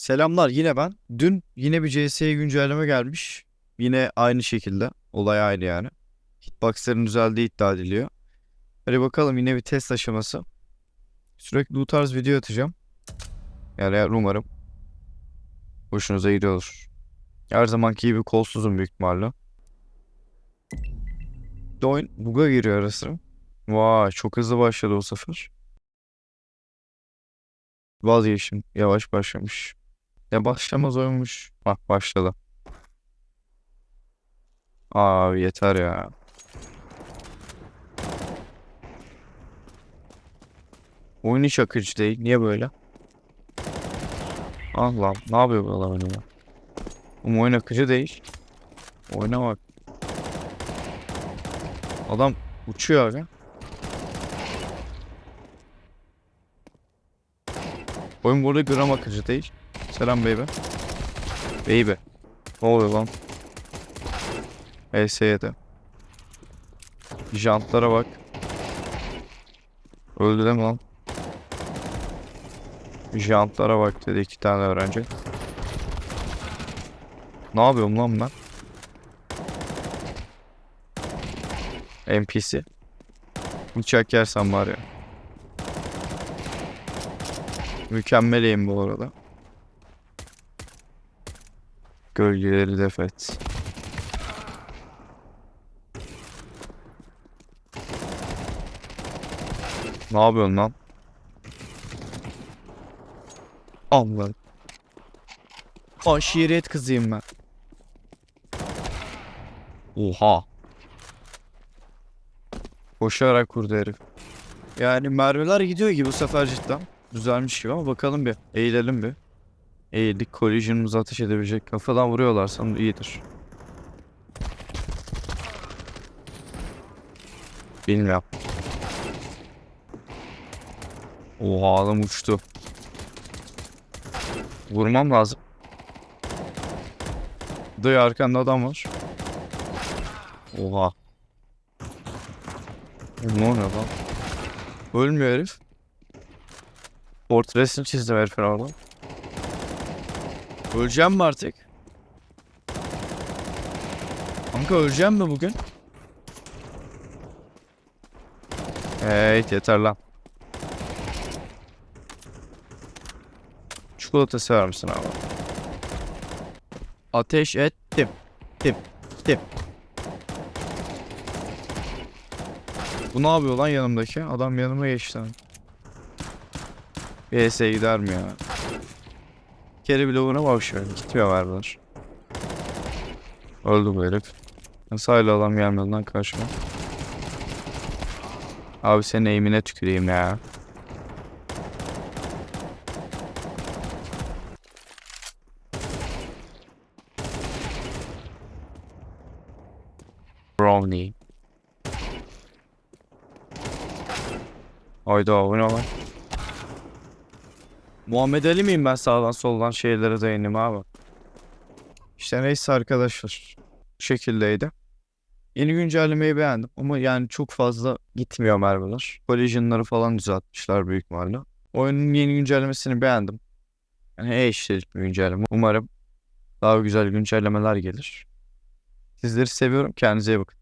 Selamlar yine ben. Dün yine bir CS'ye güncelleme gelmiş. Yine aynı şekilde. Olay aynı yani. Hitbox'ların düzeldiği iddia ediliyor. Hadi bakalım yine bir test aşaması. Sürekli bu tarz video atacağım. Yani umarım hoşunuza gidiyordur. Her zamanki gibi kolsuzum büyük ihtimalle. De bug'a giriyor ara sıra. Vay çok hızlı başladı o sefer. Vazgeçtim. Yavaş başlamış. Ya başlamaz oyunmuş. Bak başladı. Abi yeter ya. Oyun hiç akıcı değil. Niye böyle? Allah'ım ne yapıyor bu adam ya? Oğlum oyun akıcı değil. Oyuna bak. Adam uçuyor abi. Oyun burada gram akıcı değil. Selam baby. Baby. Ne oluyor lan? ES7. Jantlara bak. Öldü değil mi lan? Jantlara bak dedi iki tane öğrenci. Ne yapıyorum lan ben? NPC. Bıçak yersen var ya. Mükemmeleyim bu arada. Gölgeleri def et. Ne yapıyorsun lan? Allah. Aşiret kızıyım ben. Oha. Koşarak vurdu herif. Yani mermiler gidiyor gibi bu sefer cidden. Düzelmiş gibi ama bakalım bir. Eğilelim bir. Eğildik. Collision'ımızı ateş edebilecek. Kafadan vuruyorlarsam iyidir. Bilmiyorum. Oha adam uçtu. Vurmam lazım. Dayı arkanda adam var. Oha. Ne oluyor lan? Ölmüyor herif. Portresini çizdim herifin orada. Öleceğim mi artık? Kanka öleceğim mi bugün? Evet yeter lan. Çikolata sever misin abi? Ateş ettim. Tim. Tim. Bu ne yapıyor lan yanımdaki? Adam yanıma geçti. lan. BS'ye gider mi ya? Kere bile buna şöyle. Gitmiyor mermiler. Öldü bu herif. Nasıl hala adam gelmedi lan karşıma? Abi senin eğimine tüküreyim ya. Brownie. Hayda bu ne lan? Muhammed Ali miyim ben sağdan soldan şeylere dayanayım abi? İşte neyse arkadaşlar. Bu şekildeydi. Yeni güncellemeyi beğendim ama yani çok fazla gitmiyor mermiler. Collision'ları falan düzeltmişler büyük ihtimalle. Oyunun yeni güncellemesini beğendim. Yani e-işlerik bir güncelleme. Umarım daha güzel güncellemeler gelir. Sizleri seviyorum. Kendinize iyi bakın.